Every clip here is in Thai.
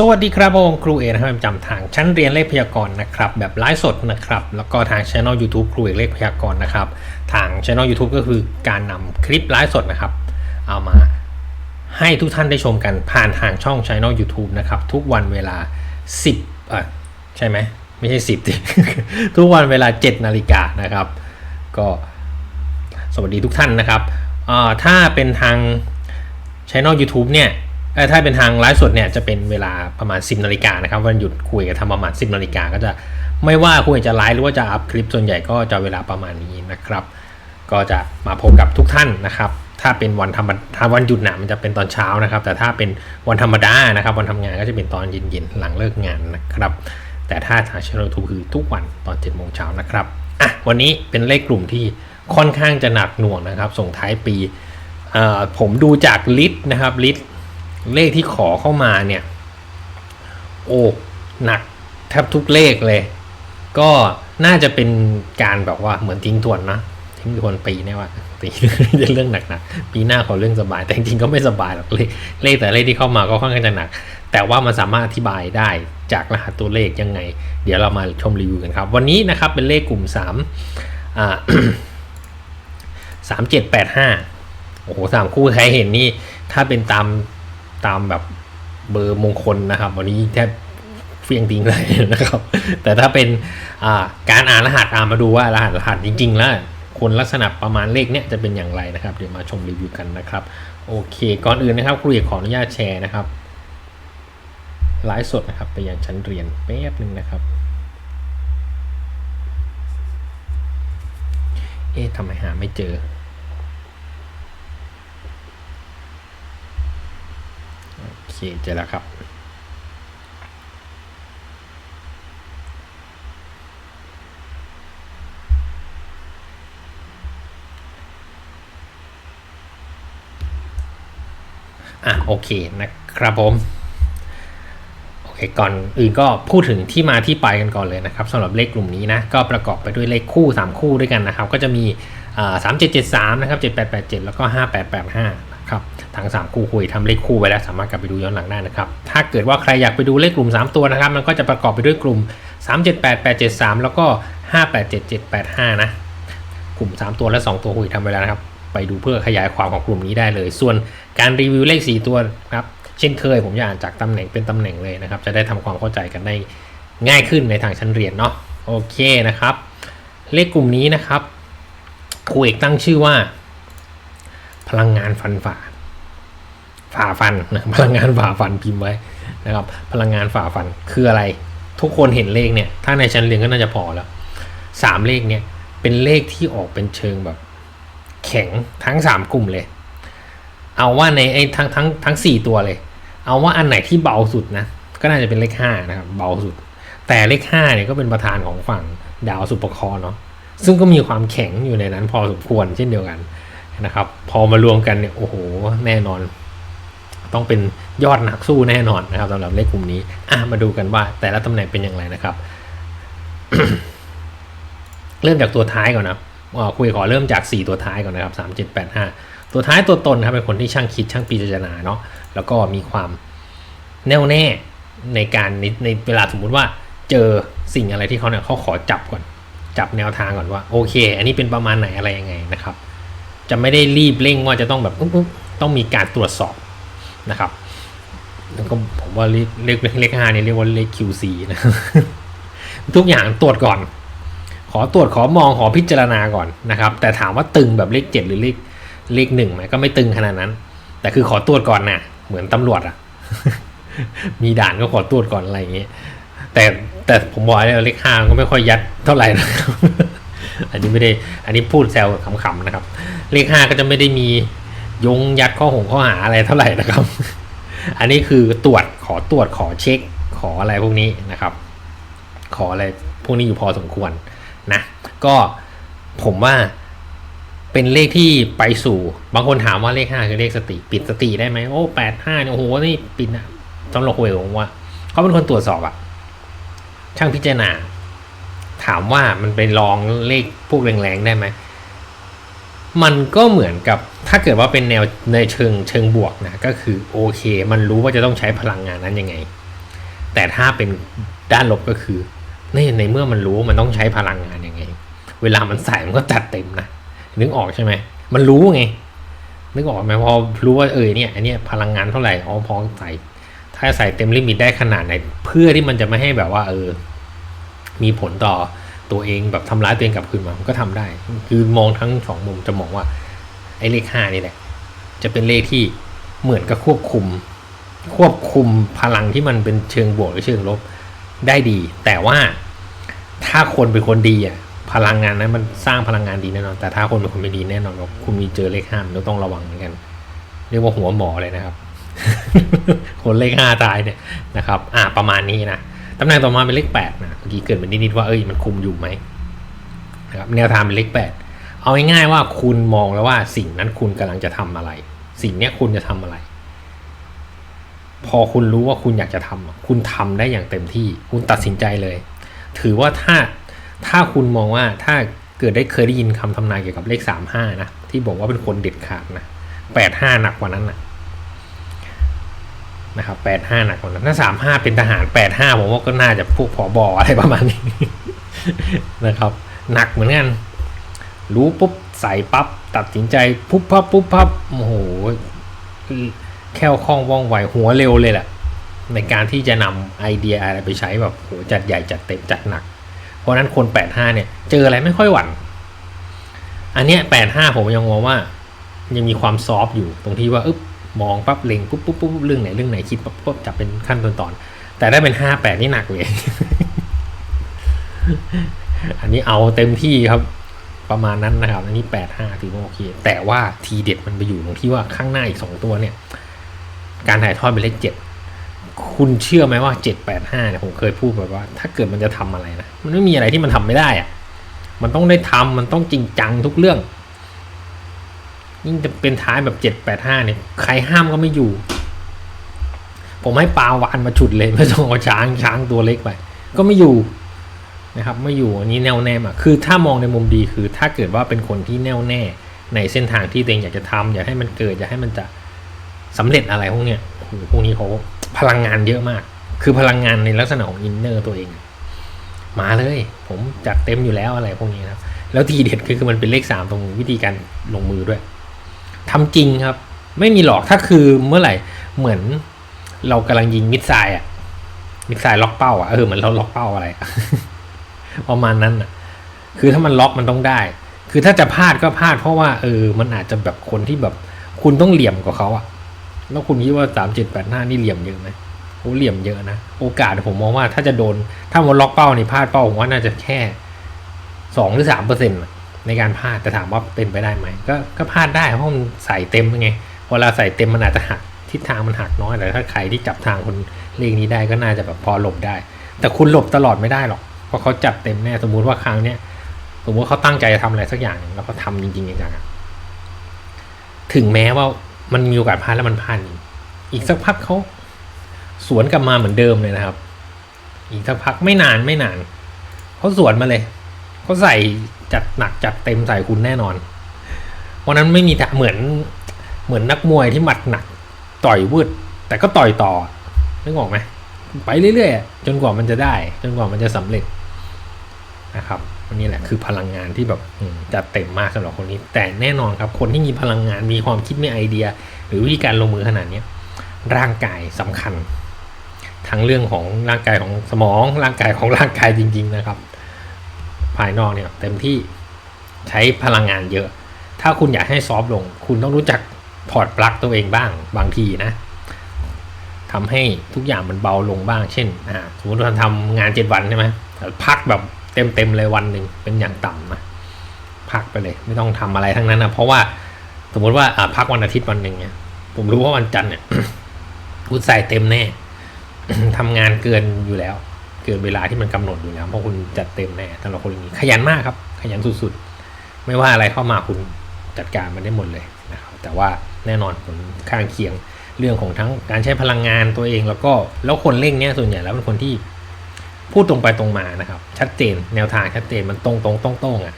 สวัสดีครับผมครูเอนะครับจำทางชั้นเรียนเลขพยากรณ์นะครับแบบไลฟ์สดนะครับแล้วก็ทางช่อง YouTube ครูเอกเลขพยากรณ์นะครับทางช่อง YouTube ก็คือการนำคลิปไลฟ์สดนะครับเอามาให้ทุกท่านได้ชมกันผ่านทางช่องช่อง YouTube นะครับทุกวันเวลา 10อะใช่ไหมไม่ใช่ 10สิทุกวันเวลา 7นาฬิกานะครับก็สวัสดีทุกท่านนะครับถ้าเป็นทางช่อง YouTube เนี่ย ถ้าเป็นทางไลฟ์สดเนี่ยจะเป็นเวลาประมาณ 10นาฬิกานะครับวันหยุดคุยกับทำประมาณ 10นาฬิกาก็จะไม่ว่าคุยจะไลฟ์หรือว่าจะอัพคลิปส่วนใหญ่ก็จะเวลาประมาณนี้นะครับ ก็จะมาพบกับทุกท่านนะครับ ถ้าเป็นวันธรรมถ้าวันหยุดหนะมันจะเป็นตอนเช้านะครับ แต่ถ้าเป็นวันธรรมดานะครับ วันทำงานก็จะเป็นตอนเย็นๆหลังเลิกงานนะครับ แต่ถ้าทางช่องทูคือทุกวันตอน7โมงเช้านะครับอะวันนี้เป็นเลขกลุ่มที่ค่อนข้างจะหนักหน่วงนะครับ ส่งท้ายปีผมดูจากลิสต์นะครับลิสต์ เลขที่ขอเข้ามาเนี่ย โอ้หนักแทบทุกเลขเลย ก็น่าจะเป็นการแบบว่าเหมือนทิ้งทวนนะทิ้งทวนปีเนี่ยว่าปีเรื่องหนักๆปีหน้าขอเรื่องสบายแต่จริงๆก็ไม่สบายหรอกเลขเลขแต่เลขที่เข้ามาก็ค่อนข้างจะหนัก แต่ว่ามันสามารถอธิบายได้จากรหัสตัวเลขยังไง เดี๋ยวเรามาชมรีวิวกันครับ วันนี้นะครับเป็นเลขกลุ่ม3อ่าสามเจ็ดแปดห้าโอ้โหสามคู่ใครเห็นนี่ ถ้าเป็นตาม ตามแบบเบอร์มงคลนะครับ วันนี้แทบเฟียงทิ้งเลยนะครับ แต่ถ้าเป็นการอ่านรหัสอ่านมาดูว่ารหัสรหัสจริง ๆ แล้วคนลักษณะประมาณเลขเนี้ยจะเป็นอย่างไรนะครับ เดี๋ยวมาชมรีวิวกันนะครับ โอเค ก่อนอื่นนะครับครูเอกขออนุญาตแชร์นะครับไลฟ์สดนะครับไปยังชั้นเรียนแป๊บหนึ่งนะครับ เอ๊ะทำไมหาไม่เจอ เคเจแล้วครับ อะโอเคนะครับผมโอเคก่อนอื่นก็พูดถึงที่มาที่ไปกันก่อนเลยนะครับสำหรับเลขกลุ่มนี้นะก็ประกอบไปด้วยเลขคู่ 3 คู่ด้วยกันนะครับ ก็จะมีสามเจ็ดเจ็ดสามนะครับเจ็ดแปดแปดเจ็ดแล้วก็ห้าแปดแปดห้า ครับทั้ง3คู่คุยทำเลขคู่ไว้แล้วสามารถกลับไปดูย้อนหลังได้นะครับ ถ้าเกิดว่าใครอยากไปดูเลขกลุ่ม 3 ตัวนะครับ มันก็จะประกอบไปด้วยกลุ่ม 3 7 8 8 7 3 แล้วก็ 5 8 7 7 8 5 นะ กลุ่ม 3 ตัวและ 2 ตัวคุยทำไปแล้วนะครับ ไปดูเพื่อขยายความของกลุ่มนี้ได้เลย ส่วนการรีวิวเลข 4 ตัวครับเช่นเคยผมจะอ่านจากตำแหน่งเป็นตำแหน่งเลยนะครับ จะได้ทำความเข้าใจกันได้ง่ายขึ้นในทางชั้นเรียนเนาะโอเคนะครับ เลขกลุ่มนี้นะครับครูเอกตั้งชื่อว่า พลังงานฟันฝ่า ฝ่าฟันนะพลังงานฝ่าฟันพิมพ์ไว้นะครับ พลังงานฝ่าฟันคืออะไร ทุกคนเห็นเลขเนี่ย ถ้าในชั้นเรียนก็น่าจะพอแล้วสามเลขเนี่ยเป็นเลขที่ออกเป็นเชิงแบบ แข็งทั้งสามกลุ่มเลย เอาว่าในไอ้ทั้งทั้งทั้งสี่ตัวเลย เอาว่าอันไหนที่เบาสุดนะก็น่าจะเป็นเลขห้านะครับเบาสุด แต่เลขห้าเนี่ยก็เป็นประธานของฝั่งดาวสุปคระห์เนาะซึ่งก็มีความแข็งอยู่ในนั้นพอสมควรเช่นเดียวกัน นะครับ พอมารวมกันเนี่ยโอ้โหแน่นอน ต้องเป็นยอดนักสู้แน่นอนนะครับสำหรับเลขกลุ่มนี้อะมาดูกันว่าแต่ละตำแหน่งเป็นอย่างไรนะครับ เริ่มจากตัวท้ายก่อนนะคุยขอเริ่มจาก 4 ตัวท้ายก่อนนะครับ3 7 8 5 ตัวท้ายตัวตนครับเป็นคนที่ช่างคิดช่างพิจารณาเนาะแล้วก็มีความแน่วแน่ในการในในเวลาสมมุติว่าเจอสิ่งอะไรที่เขาเนี่ยเขาขอจับก่อน จับแนวทางก่อนว่า โอเค อันนี้เป็นประมาณไหนอะไรยังไงนะครับ จะไม่ได้รีบเร่งว่าจะต้องแบบต้องมีการตรวจสอบนะครับ แล้วก็ผมว่าเลขเลขเลขห้านี่เรียกว่าเลข QC นะทุกอย่างตรวจก่อน ขอตรวจขอมองขอพิจารณาก่อนนะครับ แต่ถามว่าตึงแบบเลขเจ็ดหรือเลขเลขหนึ่งไหมก็ไม่ตึงขนาดนั้น แต่คือขอตรวจก่อนนะเหมือนตำรวจอะมีด่านก็ขอตรวจก่อนอะไรอย่างเงี้ยแต่แต่ผมบอกเลยเลขห้าก็ไม่ค่อยยัดเท่าไหร่นะ อันนี้ไม่ได้ อันนี้พูดแซวขำๆนะครับ เลขห้าก็จะไม่ได้มียงยัดข้อหงข้อหาอะไรเท่าไหร่นะครับ อันนี้คือตรวจขอตรวจขอเช็ค ขออะไรพวกนี้นะครับ ขออะไรพวกนี้อยู่พอสมควรนะ ก็ผมว่าเป็นเลขที่ไปสู่ บางคนถามว่าเลขห้าคือเลขสติ ปิดสติได้ไหมโอ้แปดห้าเนี่ยโอ้โหนี่ปิดนะสำหรับคุยผมว่าเขาเป็นคนตรวจสอบอะช่างพิจารณา ถามว่ามันไปลองเลขพวกแรงๆได้ไหมมันก็เหมือนกับถ้าเกิดว่าเป็นแนวในเชิงเชิงบวกนะก็คือโอเค มันรู้ว่าจะต้องใช้พลังงานนั้นยังไง แต่ถ้าเป็นด้านลบก็คือในในเมื่อมันรู้ว่ามันต้องใช้พลังงานยังไง เวลามันใส่มันก็จัดเต็มนะนึกออกใช่ไหมมันรู้ไงนึกออกไหมพอรู้ว่าเออเนี่ยอันนี้พลังงานเท่าไหร่อ๋อพอใส่ถ้าใส่เต็มลิมิตได้ขนาดไหนเพื่อที่มันจะไม่ให้แบบว่าเออ มีผลต่อตัวเองแบบทำร้ายตัวเองกลับคืนมามันก็ทำได้ คือมองทั้งสองมุมจะมองว่า ไอ้เลขห้านี่แหละ จะเป็นเลขที่เหมือนกับควบคุม ควบคุมพลังที่มันเป็นเชิงบวกหรือเชิงลบได้ดี แต่ว่าถ้าคนเป็นคนดีอะพลังงานนั้นมันสร้างพลังงานดีแน่นอน แต่ถ้าคนเป็นคนไม่ดีแน่นอนว่าคุณมีเจอเลขห้ามันต้องระวังเหมือนกัน เรียกว่าหัวหมอเลยนะครับ คนเลขห้าตายเนี่ยนะครับ อ่าประมาณนี้นะ ตำแหน่งต่อมาเป็นเลขแปดนะเมื่อกี้เกิดเป็นนิดๆว่าเอ้ยมันคุมอยู่ไหมนะครับแนวทางเป็นเลขแปดเอาง่ายๆว่าคุณมองแล้วว่าสิ่งนั้นคุณกำลังจะทำอะไร สิ่งเนี้ยคุณจะทำอะไร พอคุณรู้ว่าคุณอยากจะทำอะคุณทำได้อย่างเต็มที่ คุณตัดสินใจเลย ถือว่าถ้าถ้าคุณมองว่าถ้าเกิดได้เคยได้ยินคำทำนายเกี่ยวกับเลขสามห้านะที่บอกว่าเป็นคนเด็ดขาดนะแปดห้าหนักกว่านั้นนะ นะครับแปดห้าหนักกว่านั้นถ้าสามห้าเป็นทหารแปดห้าผมว่าก็น่าจะพวกผอบออะไรประมาณนี้นะครับ หนักเหมือนกัน รู้ปุ๊บใส่ปั๊บตัดสินใจปุ๊บปั๊บปุ๊บปั๊บโอ้โหแค่วคล่องว่องไวหัวเร็วเลยแหละในการที่จะนำไอเดียอะไรไปใช้แบบโหจัดใหญ่จัดเต็มจัดหนัก เพราะฉะนั้นคน 85 เนี่ย เจออะไรไม่ค่อยหวั่น อันเนี้ย85 ผมยังมองว่า ยังมีความซอฟต์อยู่ตรงที่ว่าอึ๊บ มองปั๊บเล็งปุ๊บปุ๊บปุ๊บเรื่องไหนเรื่องไหนคิดปั๊บปุ๊บจับเป็นขั้นตอนตอน แต่ถ้เป็น58นี่หนักเลย อันนี้เอาเต็มที่ครับประมาณนั้นนะครับ อันนี้85ถือว่าโอเค แต่ว่าทีเด็ดมันไปอยู่ตรงที่ว่าข้างหน้าอีก2ตัวเนี่ย การถ่ายทอดเป็นเลข7คุณเชื่อไหมว่า785เนี่ยผมเคยพูดแบบว่า ถ้าเกิดมันจะทำอะไรนะมันไม่มีอะไรที่มันทำไม่ได้อะมันต้องได้ทำมันต้องจริงจังทุกเรื่อง ยิ่งจะเป็นท้ายแบบ785เนี่ยใครห้ามก็ไม่อยู่ ผมให้ปลาวานมาฉุดเลยไม่ต้องเอาช้างช้างตัวเล็กไป ก็ไม่อยู่นะครับไม่อยู่อันนี้แน่วแน่มากคือถ้ามองในมุมดีคือ ถ้าเกิดว่าเป็นคนที่แน่วแน่ในเส้นทางที่ตัวเองอยากจะทำอยากให้มันเกิดอยากให้มันจะสำเร็จอะไรพวกเนี้ยโอ้พวกนี้เขาพลังงานเยอะมาก คือพลังงานในลักษณะของอินเนอร์ตัวเอง มาเลย ผมจัดเต็มอยู่แล้วอะไรพวกนี้นะครับแล้วทีเด็ดคือคือมันเป็นเลขสามตรงวิธีการลงมือด้วย ทำจริงครับ ไม่มีหลอกถ้าคือเมื่อไหร่เหมือนเรากำลังยิงมิดไซล์อะมิดไซล์ล็อกเป้าอะเออเหมือนเราล็อกเป้าอะไรประมาณนั้นอะคือถ้ามันล็อกมันต้องได้ คือถ้าจะพลาดก็พลาด เพราะว่าเออ มันอาจจะแบบคนที่แบบ คุณต้องเหลี่ยมกว่าเขาอะแล้วคุณคิดว่าสามเจ็ดแปดห้านี่เหลี่ยมเยอะไหมโอ้เหลี่ยมเยอะนะโอกาสผมมองว่าถ้าจะโดน ถ้ามันล็อกเป้านี่พลาดเป้าผมว่าน่าจะแค่สองหรือสามเปอร์เซ็นต์ ในการพลาดแต่ถามว่าเป็นไปได้ไหมก็ก็พลาดได้เพราะมันใส่เต็มไงเวลาใส่เต็มมันอาจจะหักทิศทางมันหักน้อยแต่ถ้าใครที่จับทางคนเลขนี้ได้ก็น่าจะแบบพอหลบได้ แต่คุณหลบตลอดไม่ได้หรอกเพราะเขาจัดเต็มแน่สมมุติว่าครั้งเนี้ยสมมติเขาตั้งใจจะทำอะไรสักอย่างแล้วก็ทำจริงๆจังๆอะถึงแม้ว่ามันมีโอกาสพลาดแล้วมันพลาดอีกสักพักเขาสวนกลับมาเหมือนเดิมเลยนะครับ อีกสักพักไม่นานไม่นานเขาสวนมาเลยเขาใส่ จัดหนักจัดเต็มใส่คุณแน่นอนเพราะนั้นไม่มีเหมือนเหมือนนักมวยที่หมัดหนัก ต่อยวืดแต่ก็ต่อยต่อนึกออกไหมไปเรื่อยๆจนกว่ามันจะได้ จนกว่ามันจะสำเร็จนะครับอันนี้แหละคือพลังงานที่แบบจัดเต็มมากสำหรับคนนี้ แต่แน่นอนครับ คนที่มีพลังงานมีความคิดมีไอเดีย หรือวิธีการลงมือขนาดนี้ร่างกายสำคัญ ทั้งเรื่องของร่างกายของสมองร่างกายของร่างกายจริง ๆ นะครับ ภายนอกเนี่ยเต็มที่ใช้พลังงานเยอะ ถ้าคุณอยากให้ซอฟต์ลง คุณต้องรู้จักถอดปลั๊กตัวเองบ้างบางทีนะทำให้ทุกอย่างมันเบาลงบ้าง เช่นอ่าสมมติเราทำงานเจ็ดวันใช่ไหมพักแบบเต็มเต็มๆเลยวันหนึ่งเป็นอย่างต่ำนะพักไปเลย ไม่ต้องทำอะไรทั้งนั้นนะเพราะว่าสมมติว่าอ่าพักวันอาทิตย์วันหนึ่งเนี่ยผมรู้ว่าวันจันทร์เนี่ยคุณใส่เต็มแน่ทำงานเกินอยู่แล้ว เกินเวลาที่มันกำหนดอยู่แล้วเพราะคุณจัดเต็มแน่สำหรับคนอย่างนี้ขยันมากครับ ขยันสุดๆ ไม่ว่าอะไรเข้ามาคุณจัดการมันได้หมดเลยนะครับแต่ว่าแน่นอนผลข้างเคียงเรื่องของทั้งการใช้พลังงานตัวเองแล้วก็แล้วคนเร่งเนี่ยส่วนใหญ่แล้วเป็นคนที่พูดตรงไปตรงมานะครับ ชัดเจนแนวทางชัดเจนมันตรงตรงตรงตรงอะ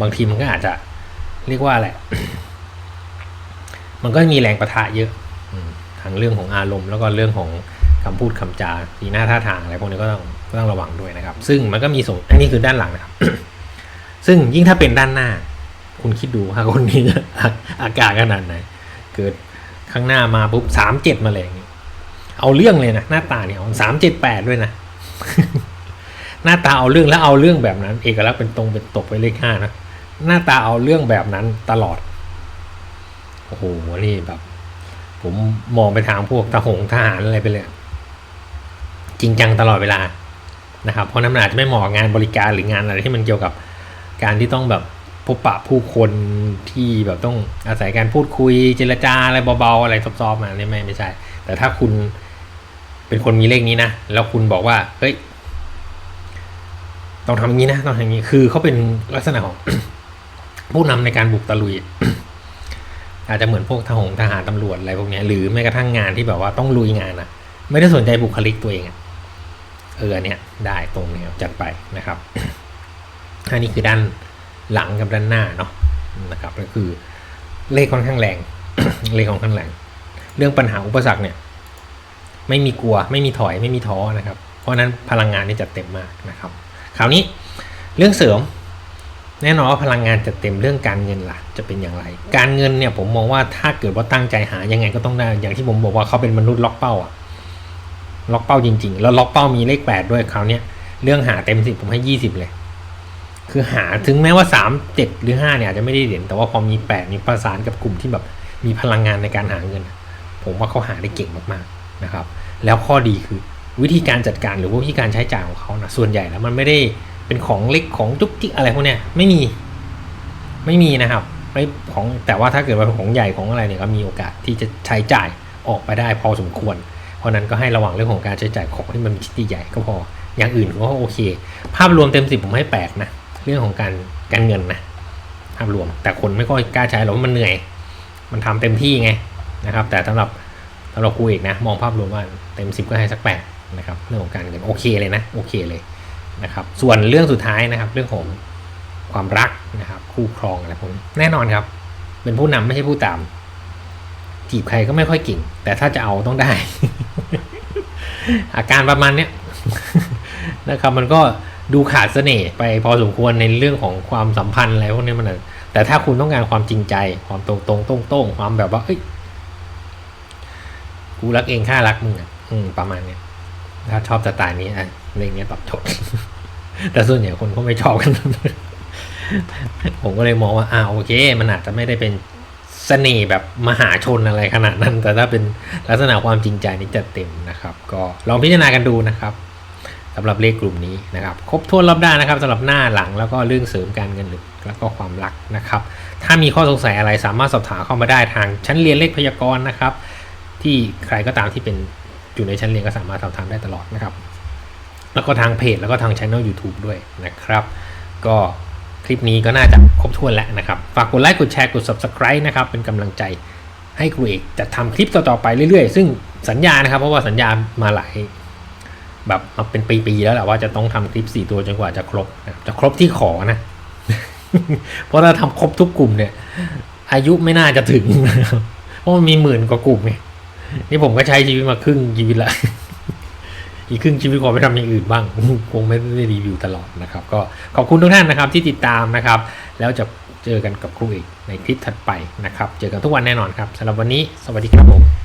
บางทีมันก็อาจจะเรียกว่าอะไรมันก็มีแรงประทะเยอะทั้งเรื่องของอารมณ์ แล้วก็เรื่องของ คำพูดคำจาสีหน้าท่าทางอะไรพวกนี้ก็ต้องก็ต้องระวังด้วยนะครับ ซึ่งมันก็มีส่งอันนี้คือด้านหลังนะครับ ซึ่งยิ่งถ้าเป็นด้านหน้า คุณคิดดูว่าคนนี้อากาศขนาดไหน เกิดข้างหน้ามาปุ๊บสามเจ็ดมาเลยเอาเรื่องเลยนะหน้าตาเนี่ยสามเจ็ดแปดด้วยนะหน้าตาเอาเรื่องแล้วเอาเรื่องแบบนั้น เอกลักษณ์เป็นตรงเป็นตกไปเลขห้านะหน้าตาเอาเรื่องแบบนั้นตลอดโอ้โหนี่แบบ ผมมองไปทางพวกทหงทหารอะไรไปเลย จริงจังตลอดเวลานะครับเพราะน้ำหนักจะไม่เหมาะงานบริการหรืองานอะไรที่มันเกี่ยวกับการที่ต้องแบบพบปะผู้คนที่แบบต้องอาศัยการพูดคุยเจรจาอะไรเบาๆอะไรซอฟๆมาเนี่ยไม่ไม่ใช่ แต่ถ้าคุณเป็นคนมีเลขนี้นะแล้วคุณบอกว่าเฮ้ยต้องทำอย่างนี้นะต้องทำอย่างนี้คือเขาเป็นลักษณะของ ผู้นำในการบุกตะลุย อาจจะเหมือนพวกทหงทหารตำรวจอะไรพวกนี้หรือแม้กระทั่งงานที่แบบว่าต้องลุยงานอะไม่ได้สนใจบุคลิกตัวเองอะ เออเนี่ยได้ตรงแนวจัดไปนะครับอันนี้คือด้านหลังกับด้านหน้าเนาะนะครับก็คือเลขค่อนข้างแรง เลขค่อนข้างแรง เรื่องปัญหาอุปสรรคเนี่ย ไม่มีกลัวไม่มีถอยไม่มีท้อนะครับ เพราะนั้นพลังงานนี่จะเต็มมากนะครับ คราวนี้เรื่องเสริมแน่นอนว่าพลังงานจะเต็มเรื่องการเงินล่ะจะเป็นอย่างไร การเงินเนี่ยผมมองว่าถ้าเกิดว่าตั้งใจหายังไงก็ต้องได้อย่างที่ผมบอกว่าเขาเป็นมนุษย์ล็อกเป้าอะ ล็อกเป้าจริง ๆ แล้วล็อกเป้ามีเลขแปดด้วยคราวนี้เรื่องหาเต็มสิบผมให้ยี่สิบเลย คือหาถึงแม้ว่าสามเจ็ดหรือห้าเนี่ยอาจจะไม่ได้เด่นแต่ว่าพอมีแปดมีประสานกับกลุ่มที่แบบมีพลังงานในการหาเงิน ผมว่าเขาหาได้เก่งมากๆนะครับ แล้วข้อดีคือวิธีการจัดการหรือว่าวิธีการใช้จ่ายของเขานะส่วนใหญ่แล้วมันไม่ได้เป็นของเล็กของจุกจิกอะไรพวกเนี้ยไม่มีไม่มีนะครับไม่ของแต่ว่าถ้าเกิดว่าของใหญ่ของอะไรเนี่ยก็มีโอกาสที่จะใช้จ่ายออกไปได้พอสมควร ราะนั้นก็ให้ระวังเรื่องของการใช้จ่ายของที่มันมีชิ้นใหญ่ก็พอ อย่างอื่นก็โอเค ภาพรวมเต็มสิบผมให้แปดนะ เรื่องของการการเงินนะ ภาพรวม แต่คนไม่ค่อยกล้าใช้หรอกว่ามันเหนื่อย มันทำเต็มที่ไงนะครับ แต่สำหรับสำหรับครูเอกนะ มองภาพรวมว่าเต็มสิบก็ให้สักแปดนะครับ เรื่องของการเงินโอเคเลยนะ โอเคเลยนะครับ ส่วนเรื่องสุดท้ายนะครับ เรื่องของความรักนะครับ คู่ครองอะไรพวกนี้ แน่นอนครับ เป็นผู้นำไม่ใช่ผู้ตาม จีบใครก็ไม่ค่อยเก่ง แต่ถ้าจะเอาต้องได้ อาการประมาณเนี้ยนะครับ มันก็ดูขาดเสน่ห์ไปพอสมควรในเรื่องของความสัมพันธ์อะไรพวกนี้มันแต่ถ้าคุณต้องการความจริงใจ ความตรงตรงตรงตรงความแบบว่าเอ้ยกูรักเองข้ารักมึงอะประมาณเนี้ยถ้าชอบสไตล์นี้อะเรื่องนี้ตอบโจทย์แต่ส่วนใหญ่คนก็ไม่ชอบกัน ผมก็เลยมองว่าอ่าโอเค มันอาจจะไม่ได้เป็น เสน่ห์แบบมหาชนอะไรขนาดนั้น แต่ถ้าเป็นลักษณะความจริงใจนี่จะเต็มนะครับ ก็ลองพิจารณากันดูนะครับสำหรับเลขกลุ่มนี้นะครับครบถ้วนรอบด้านนะครับสำหรับหน้าหลังแล้วก็เรื่องเสริมการเงินหรือแล้วก็ความรักนะครับ ถ้ามีข้อสงสัยอะไรสามารถสอบถามเข้ามาได้ทางชั้นเรียนเลขพยากรณ์นะครับ ที่ใครก็ตามที่เป็นอยู่ในชั้นเรียนก็สามารถสอบถามได้ตลอดนะครับ แล้วก็ทางเพจแล้วก็ทางช่อง YouTube ด้วยนะครับ ก็ คลิปนี้ก็น่าจะครบถ้วนแล้วนะครับ ฝากกดไลค์กดแชร์กด Subscribe นะครับเป็นกำลังใจให้ครูเอกจะทำคลิปต่อๆไปเรื่อยๆ ซึ่งสัญญานะครับ เพราะว่าสัญญามาหลายแบบมาเป็นปีๆแล้วแหละว่าจะต้องทำคลิป 4 ตัวจนกว่าจะครบนะจะครบที่ขอนะ เพราะถ้าทำครบทุกกลุ่มเนี่ย อายุไม่น่าจะถึง เพราะมันมีหมื่นกว่ากลุ่มไงนี่ผมก็ใช้ชีวิตมาครึ่งชีวิตละ อีกครึ่งชีวิตขอไปทำอย่างอื่นบ้าง คงไม่ได้รีวิวตลอดนะครับ ก็ขอบคุณทุกท่านนะครับที่ติดตามนะครับ แล้วจะเจอกันกับครูเอกในคลิปถัดไปนะครับ เจอกันทุกวันแน่นอนครับสำหรับวันนี้ สวัสดีครับผม